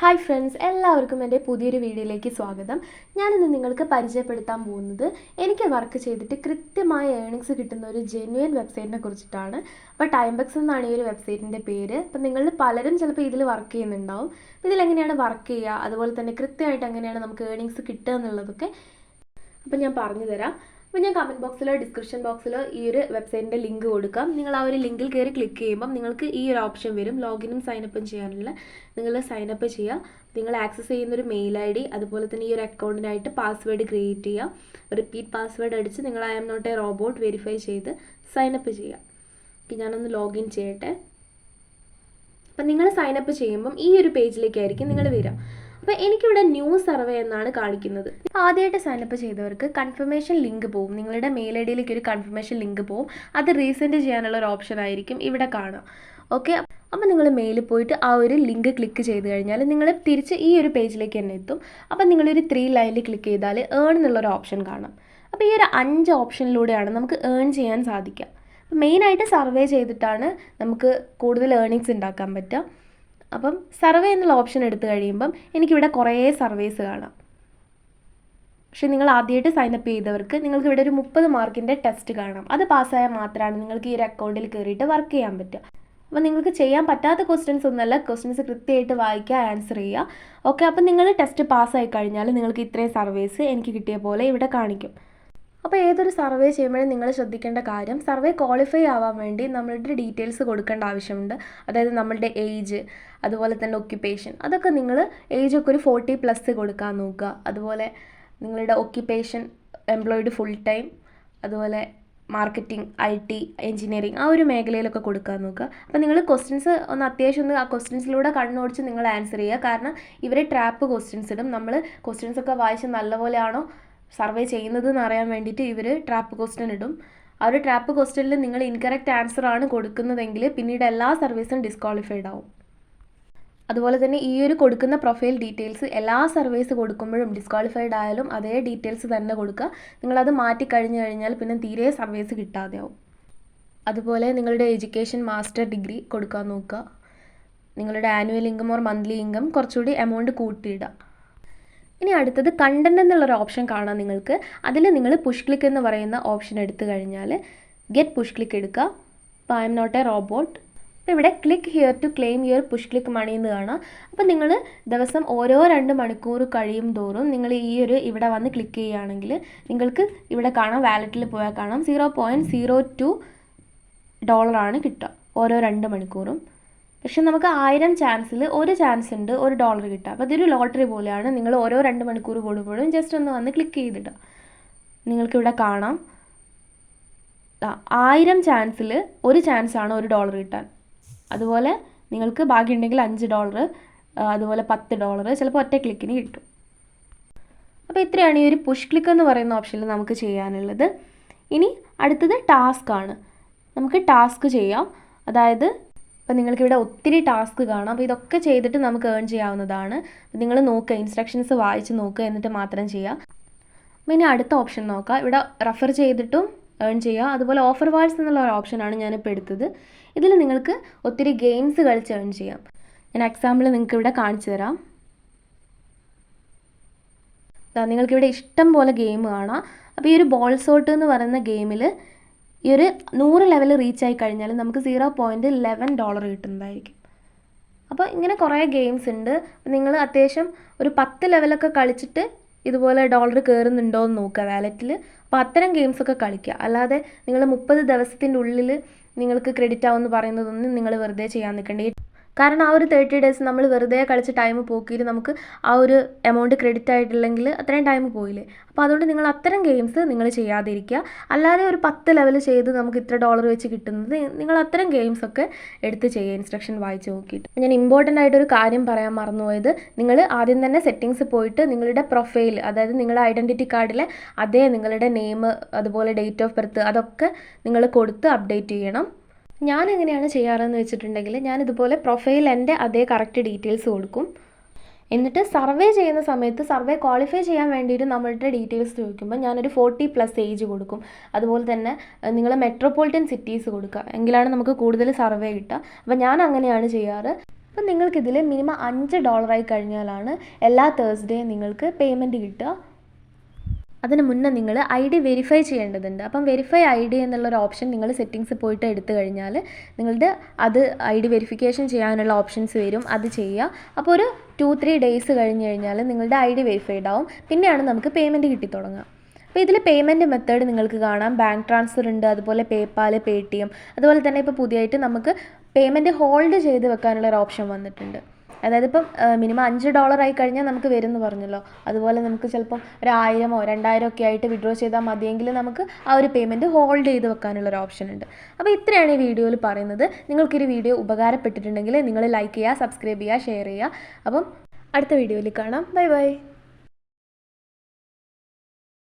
Hi friends എല്ലാവർക്കും എന്റെ പുതിയൊരു വീഡിയോയിലേക്ക് സ്വാഗതം. ഞാനിന്ന് നിങ്ങൾക്ക് പരിചയപ്പെടുത്താൻ പോകുന്നത് എനിക്ക് വർക്ക് ചെയ്തിട്ട് കൃത്യമായ ഏണിങ്സ് കിട്ടുന്ന ഒരു ജെന്യുവൻ വെബ്സൈറ്റിനെ കുറിച്ചിട്ടാണ്. അപ്പോൾ ടൈംബക്സ് എന്നാണ് ഈ ഒരു വെബ്സൈറ്റിന്റെ പേര്. അപ്പോൾ നിങ്ങളിൽ പലരും ചിലപ്പോൾ ഇതിൽ വർക്ക് ചെയ്യുന്നുണ്ടാവും. ഇതിലെങ്ങനെയാണ് വർക്ക് ചെയ്യുക? അതുപോലെ തന്നെ കൃത്യമായിട്ട് എങ്ങനെയാണ് നമുക്ക് ഏണിങ്സ് കിട്ടുക എന്നുള്ളതൊക്കെ അപ്പം ഞാൻ പറഞ്ഞു തരാം അപ്പോൾ ഞാൻ കമന്റ് ബോക്സിലോ ഡിസ്ക്രിപ്ഷൻ ബോക്സിലോ ഈ ഒരു വെബ്സൈറ്റിന്റെ ലിങ്ക് കൊടുക്കാം. നിങ്ങൾ ആ ഒരു ലിങ്കിൽ കയറി ക്ലിക്ക് ചെയ്യുമ്പം നിങ്ങൾക്ക് ഈ ഒരു ഓപ്ഷൻ വരും. ലോഗിനും സൈനപ്പും ചെയ്യാനുള്ള. നിങ്ങൾ സൈനപ്പ് ചെയ്യുക. നിങ്ങൾ ആക്സസ് ചെയ്യുന്ന ഒരു മെയിൽ ഐ ഡി അതുപോലെ തന്നെ ഈ ഒരു അക്കൗണ്ടിനായിട്ട് പാസ്വേഡ് ക്രിയേറ്റ് ചെയ്യുക. റിപ്പീറ്റ് പാസ്വേഡ് അടിച്ച് നിങ്ങൾ I M not a robot verify ചെയ്ത് സൈനപ്പ് ചെയ്യുക. അപ്പം ഞാനൊന്ന് ലോഗിൻ ചെയ്യട്ടെ. അപ്പം നിങ്ങൾ സൈനപ്പ് ചെയ്യുമ്പം ഈ ഒരു പേജിലേക്കായിരിക്കും നിങ്ങൾ വരിക. അപ്പോൾ എനിക്കിവിടെ ന്യൂ സർവേ എന്നാണ് കാണിക്കുന്നത്. ആദ്യമായിട്ട് സൈനപ്പ് ചെയ്തവർക്ക് കൺഫർമേഷൻ ലിങ്ക് പോവും. നിങ്ങളുടെ മെയിൽ ഐ ഡിയിലേക്ക് ഒരു കൺഫർമേഷൻ ലിങ്ക് പോവും. അത് റീസെൻഡ് ചെയ്യാനുള്ള ഒരു ഓപ്ഷൻ ആയിരിക്കും ഇവിടെ കാണാം ഓക്കെ അപ്പോൾ നിങ്ങൾ മെയിൽ പോയിട്ട് ആ ഒരു ലിങ്ക് ക്ലിക്ക് ചെയ്ത് കഴിഞ്ഞാൽ നിങ്ങൾ തിരിച്ച് ഈ ഒരു പേജിലേക്ക് തന്നെ എത്തും. അപ്പോൾ നിങ്ങളൊരു ത്രീ ലൈനിൽ ക്ലിക്ക് ചെയ്താൽ ഏൺ എന്നുള്ളൊരു ഓപ്ഷൻ കാണാം. അപ്പോൾ ഈ ഒരു അഞ്ച് ഓപ്ഷനിലൂടെയാണ് നമുക്ക് ഏൺ ചെയ്യാൻ സാധിക്കുക. മെയിനായിട്ട് സർവേ ചെയ്തിട്ടാണ് നമുക്ക് കൂടുതൽ ഏണിങ്സ് ഉണ്ടാക്കാൻ പറ്റുക. അപ്പം സർവേ എന്നുള്ള ഓപ്ഷൻ എടുത്തു കഴിയുമ്പം എനിക്കിവിടെ കുറേ സർവേസ് കാണാം. പക്ഷേ നിങ്ങൾ ആദ്യമായിട്ട് സൈനപ്പ് ചെയ്തവർക്ക് നിങ്ങൾക്ക് ഇവിടെ ഒരു മുപ്പത് മാർക്കിന്റെ ടെസ്റ്റ് കാണാം. അത് പാസ്സായാൽ മാത്രമാണ് നിങ്ങൾക്ക് ഈ ഒരു അക്കൗണ്ടിൽ കയറിയിട്ട് വർക്ക് ചെയ്യാൻ പറ്റുക. അപ്പോൾ നിങ്ങൾക്ക് ചെയ്യാൻ പറ്റാത്ത ക്വസ്റ്റ്യൻസ് ഒന്നല്ല ക്വസ്റ്റ്യൻസ് കൃത്യമായിട്ട് വായിക്കുക ആൻസർ ചെയ്യുക. ഓക്കെ അപ്പം നിങ്ങൾ ടെസ്റ്റ് പാസ്സായി കഴിഞ്ഞാൽ നിങ്ങൾക്ക് ഇത്രയും സർവീസ് എനിക്ക് കിട്ടിയ പോലെ ഇവിടെ കാണിക്കും. അപ്പോൾ ഏതൊരു സർവേ ചെയ്യുമ്പോഴും നിങ്ങൾ ശ്രദ്ധിക്കേണ്ട കാര്യം സർവേ ക്വാളിഫൈ ആവാൻ വേണ്ടി നമ്മളുടെ ഡീറ്റെയിൽസ് കൊടുക്കേണ്ട ആവശ്യമുണ്ട്. അതായത് നമ്മളുടെ ഏജ് അതുപോലെ തന്നെ ഒക്യുപ്പേഷൻ അതൊക്കെ നിങ്ങൾ ഏജ് ഒക്കെ ഒരു ഫോർട്ടി പ്ലസ് കൊടുക്കാൻ നോക്കുക. അതുപോലെ നിങ്ങളുടെ ഒക്യുപ്പേഷൻ എംപ്ലോയിഡ് ഫുൾ ടൈം അതുപോലെ മാർക്കറ്റിംഗ് ഐ ടി എഞ്ചിനീയറിംഗ് ആ ഒരു മേഖലയിലൊക്കെ കൊടുക്കാൻ നോക്കുക. അപ്പോൾ നിങ്ങൾ ക്വസ്റ്റ്യൻസ് ഒന്ന് അത്യാവശ്യം ഒന്ന് ആ ക്വസ്റ്റ്യൻസിലൂടെ കണ്ണോടിച്ച് നിങ്ങൾ ആൻസർ ചെയ്യുക. കാരണം ഇവരെ ട്രാപ്പ് ക്വസ്റ്റ്യൻസ് ഇടും. നമ്മൾ ക്വസ്റ്റ്യൻസ് ഒക്കെ വായിച്ച് നല്ലപോലെയാണോ സർവേ ചെയ്യുന്നത് എന്ന് അറിയാൻ വേണ്ടിയിട്ട് ഇവർ ട്രാപ്പ് ക്വസ്റ്റ്യൻ ഇടും. ആ ഒരു ട്രാപ്പ് ക്വസ്റ്റ്യനിൽ നിങ്ങൾ ഇൻകറക്റ്റ് ആൻസർ ആണ് കൊടുക്കുന്നതെങ്കിൽ പിന്നീട് എല്ലാ സർവീസും ഡിസ്ക്വാളിഫൈഡ് ആവും. അതുപോലെ തന്നെ ഈ ഒരു കൊടുക്കുന്ന പ്രൊഫൈൽ ഡീറ്റെയിൽസ് എല്ലാ സർവീസ് കൊടുക്കുമ്പോഴും ഡിസ്ക്വാളിഫൈഡ് ആയാലും അതേ ഡീറ്റെയിൽസ് തന്നെ കൊടുക്കുക. നിങ്ങളത് മാറ്റി കഴിഞ്ഞു കഴിഞ്ഞാൽ പിന്നെ തീരെ സർവീസ് കിട്ടാതെയാവും അതുപോലെ നിങ്ങളുടെ എഡ്യൂക്കേഷൻ മാസ്റ്റർ ഡിഗ്രി കൊടുക്കാൻ നോക്കുക. നിങ്ങളുടെ annual income or monthly income കുറച്ചുകൂടി എമൗണ്ട് കൂട്ടിയിടുക. ഇനി അടുത്തത് കണ്ടന്റ് എന്നുള്ളൊരു ഓപ്ഷൻ കാണാം നിങ്ങൾക്ക്. അതിൽ നിങ്ങൾ പുഷ് ക്ലിക്ക് എന്ന് പറയുന്ന ഓപ്ഷൻ എടുത്തു കഴിഞ്ഞാൽ ഗെറ്റ് പുഷ് ക്ലിക്ക് എടുക്കുക. അപ്പോൾ I M not a robot അപ്പോൾ ഇവിടെ click here to claim your push click money എന്ന് കാണാം. അപ്പോൾ നിങ്ങൾ ദിവസം ഓരോ രണ്ട് മണിക്കൂർ കഴിയും തോറും നിങ്ങൾ ഈ ഒരു ഇവിടെ വന്ന് ക്ലിക്ക് ചെയ്യുകയാണെങ്കിൽ നിങ്ങൾക്ക് ഇവിടെ കാണാം വാലറ്റിൽ പോയാൽ കാണാം. സീറോ പോയിന്റ് സീറോ ടു ഡോളറാണ് കിട്ടുക. ഓരോ രണ്ട് മണിക്കൂറും. പക്ഷെ നമുക്ക് ആയിരം ചാൻസിൽ ഒരു ചാൻസ് ഉണ്ട് ഒരു ഡോളർ കിട്ടുക. അപ്പോൾ ഇതൊരു ലോട്ടറി പോലെയാണ്. നിങ്ങൾ ഓരോ രണ്ട് മണിക്കൂർ കൂടുമ്പോഴും ജസ്റ്റ് ഒന്ന് വന്ന് ക്ലിക്ക് ചെയ്തിടുക. നിങ്ങൾക്കിവിടെ കാണാം. ആയിരം ചാൻസിൽ ഒരു ചാൻസാണ് ഒരു ഡോളർ കിട്ടാൻ. അതുപോലെ നിങ്ങൾക്ക് ഭാഗ്യമുണ്ടെങ്കിൽ അഞ്ച് ഡോളർ അതുപോലെ പത്ത് ഡോളർ ചിലപ്പോൾ ഒറ്റ ക്ലിക്കിന് കിട്ടും. അപ്പോൾ ഇത്രയാണ് ഈ ഒരു പുഷ് ക്ലിക്ക് എന്ന് പറയുന്ന ഓപ്ഷനിൽ നമുക്ക് ചെയ്യാനുള്ളത്. ഇനി അടുത്തത് ടാസ്ക് ആണ്. നമുക്ക് ടാസ്ക് ചെയ്യാം. അതായത് അപ്പോൾ നിങ്ങൾക്കിവിടെ ഒത്തിരി ടാസ്ക് കാണാം. അപ്പോൾ ഇതൊക്കെ ചെയ്തിട്ട് നമുക്ക് ഏൺ ചെയ്യാവുന്നതാണ്. നിങ്ങൾ നോക്കുക ഇൻസ്ട്രക്ഷൻസ് വായിച്ച് നോക്കുക എന്നിട്ട് മാത്രം ചെയ്യുക അപ്പോൾ ഇനി അടുത്ത ഓപ്ഷൻ നോക്കാം. ഇവിടെ റെഫർ ചെയ്തിട്ടും ഏൺ ചെയ്യുക അതുപോലെ ഓഫർ വാൾസ് എന്നുള്ള ഒരു ഓപ്ഷനാണ് ഞാനിപ്പോൾ എടുത്തത്. ഇതിൽ നിങ്ങൾക്ക് ഒത്തിരി ഗെയിംസ് കളിച്ച് ഏൺ ചെയ്യാം. ഞാൻ എക്സാമ്പിൾ നിങ്ങൾക്ക് ഇവിടെ കാണിച്ചു തരാം. നിങ്ങൾക്കിവിടെ ഇഷ്ടം പോലെ ഗെയിം കാണാം. അപ്പോൾ ഈ ഒരു ബോൾ സോട്ട് എന്ന് പറയുന്ന ഗെയിമിൽ ഈ ഒരു നൂറ് ലെവൽ റീച്ച് ആയി കഴിഞ്ഞാൽ നമുക്ക് സീറോ പോയിന്റ് ലെവൻ ഡോളർ കിട്ടുന്നതായിരിക്കും. അപ്പോൾ ഇങ്ങനെ കുറേ ഗെയിംസ് ഉണ്ട്. നിങ്ങൾ അത്യാവശ്യം ഒരു പത്ത് ലെവലൊക്കെ കളിച്ചിട്ട് ഇതുപോലെ ഡോളർ കയറുന്നുണ്ടോ എന്ന് നോക്കുക വാലറ്റിൽ അപ്പോൾ അത്തരം ഗെയിംസൊക്കെ കളിക്കുക. അല്ലാതെ നിങ്ങൾ മുപ്പത് ദിവസത്തിന്റെ ഉള്ളിൽ നിങ്ങൾക്ക് ക്രെഡിറ്റ് ആവുമെന്ന് പറയുന്നതൊന്നും നിങ്ങൾ വെറുതെ ചെയ്യാൻ നിൽക്കേണ്ട. കാരണം ആ ഒരു തേർട്ടി ഡേയ്സ് നമ്മൾ വെറുതെ കളിച്ച് ടൈം പോക്കിയിൽ നമുക്ക് ആ ഒരു എമൗണ്ട് ക്രെഡിറ്റ് ആയിട്ടില്ലെങ്കിൽ അത്രയും ടൈം പോയില്ലേ. അപ്പോൾ അതുകൊണ്ട് നിങ്ങൾ അത്തരം ഗെയിംസ് നിങ്ങൾ ചെയ്യാതിരിക്കുക. അല്ലാതെ ഒരു പത്ത് ലെവൽ ചെയ്ത് നമുക്ക് ഇത്ര ഡോളർ വെച്ച് കിട്ടുന്നത് നിങ്ങൾ അത്തരം ഗെയിംസ് ഒക്കെ എടുത്ത് ചെയ്യുക. ഇൻസ്ട്രക്ഷൻ വായിച്ച് നോക്കിയിട്ട്. ഞാൻ ഇമ്പോർട്ടന്റ് ആയിട്ടൊരു കാര്യം പറയാൻ മറന്നുപോയത്. നിങ്ങൾ ആദ്യം തന്നെ സെറ്റിങ്സ് പോയിട്ട് നിങ്ങളുടെ പ്രൊഫൈൽ അതായത് നിങ്ങളുടെ ഐഡന്റിറ്റി കാർഡിലെ അതേ നിങ്ങളുടെ നെയിം അതുപോലെ ഡേറ്റ് ഓഫ് ബർത്ത് അതൊക്കെ നിങ്ങൾ കൊടുത്ത് അപ്ഡേറ്റ് ചെയ്യണം. ഞാൻ എങ്ങനെയാണ് ചെയ്യാറെന്ന് വെച്ചിട്ടുണ്ടെങ്കിൽ ഞാൻ ഇതുപോലെ പ്രൊഫൈൽ എന്റെ അതേ കറക്റ്റ് ഡീറ്റെയിൽസ് കൊടുക്കും. എന്നിട്ട് സർവേ ചെയ്യുന്ന സമയത്ത് സർവേ ക്വാളിഫൈ ചെയ്യാൻ വേണ്ടിയിട്ട് നമ്മളുടെ ഡീറ്റെയിൽസ് ചോദിക്കുമ്പോൾ ഞാനൊരു ഫോർട്ടി പ്ലസ് ഏജ് കൊടുക്കും. അതുപോലെ തന്നെ നിങ്ങൾ മെട്രോപൊളിറ്റൻ സിറ്റീസ് കൊടുക്കുക. എങ്കിലാണ് നമുക്ക് കൂടുതൽ സർവേ കിട്ടുക. അപ്പോൾ ഞാൻ അങ്ങനെയാണ് ചെയ്യാറ്. അപ്പം നിങ്ങൾക്കിതിൽ മിനിമം അഞ്ച് ഡോളറായി കഴിഞ്ഞാലാണ് എല്ലാ തേഴ്സ്ഡേയും നിങ്ങൾക്ക് പേയ്മെന്റ് കിട്ടുക. അതിന് മുന്നേ നിങ്ങൾ ഐ ഡി വെരിഫൈ ചെയ്യേണ്ടതുണ്ട്. അപ്പം വെരിഫൈ ഐ ഡി എന്നുള്ളൊരു ഓപ്ഷൻ നിങ്ങൾ സെറ്റിങ്സ് പോയിട്ട് എടുത്തു കഴിഞ്ഞാൽ നിങ്ങളുടെ അത് ഐ ഡി വെരിഫിക്കേഷൻ ചെയ്യാനുള്ള ഓപ്ഷൻസ് വരും. അത് ചെയ്യുക അപ്പോൾ ഒരു ടു ത്രീ ഡേയ്സ് കഴിഞ്ഞ് കഴിഞ്ഞാൽ നിങ്ങളുടെ ഐ ഡി വെരിഫൈഡ് ആവും. പിന്നെയാണ് നമുക്ക് പേയ്മെന്റ് കിട്ടി തുടങ്ങുക അപ്പോൾ ഇതിൽ പേയ്മെന്റ് മെത്തേഡ് നിങ്ങൾക്ക് കാണാം. ബാങ്ക് ട്രാൻസ്ഫർ ഉണ്ട് അതുപോലെ പേപ്പാൽ പേ ടി എം അതുപോലെ തന്നെ ഇപ്പോൾ പുതിയതായിട്ട് നമുക്ക് പേയ്മെന്റ് ഹോൾഡ് ചെയ്ത് വെക്കാനുള്ള ഒരു ഓപ്ഷൻ വന്നിട്ടുണ്ട്. അതായത് ഇപ്പം മിനിമം അഞ്ച് ഡോളർ ആയി കഴിഞ്ഞാൽ നമുക്ക് വരുമെന്ന് പറഞ്ഞല്ലോ. അതുപോലെ നമുക്ക് ചിലപ്പം ഒരു ആയിരമോ രണ്ടായിരം ഒക്കെ ആയിട്ട് വിഡ്രോ ചെയ്താൽ മതിയെങ്കിൽ നമുക്ക് ആ ഒരു പേയ്മെന്റ് ഹോൾഡ് ചെയ്ത് വെക്കാനുള്ള ഒരു ഓപ്ഷൻ ഉണ്ട്. അപ്പോൾ ഇത്രയാണ് ഈ വീഡിയോയിൽ പറയുന്നത്. നിങ്ങൾക്കൊരു വീഡിയോ ഉപകാരപ്പെട്ടിട്ടുണ്ടെങ്കിൽ നിങ്ങൾ ലൈക്ക് ചെയ്യുക സബ്സ്ക്രൈബ് ചെയ്യുക ഷെയർ ചെയ്യുക അപ്പം അടുത്ത വീഡിയോയിൽ കാണാം. Bye bye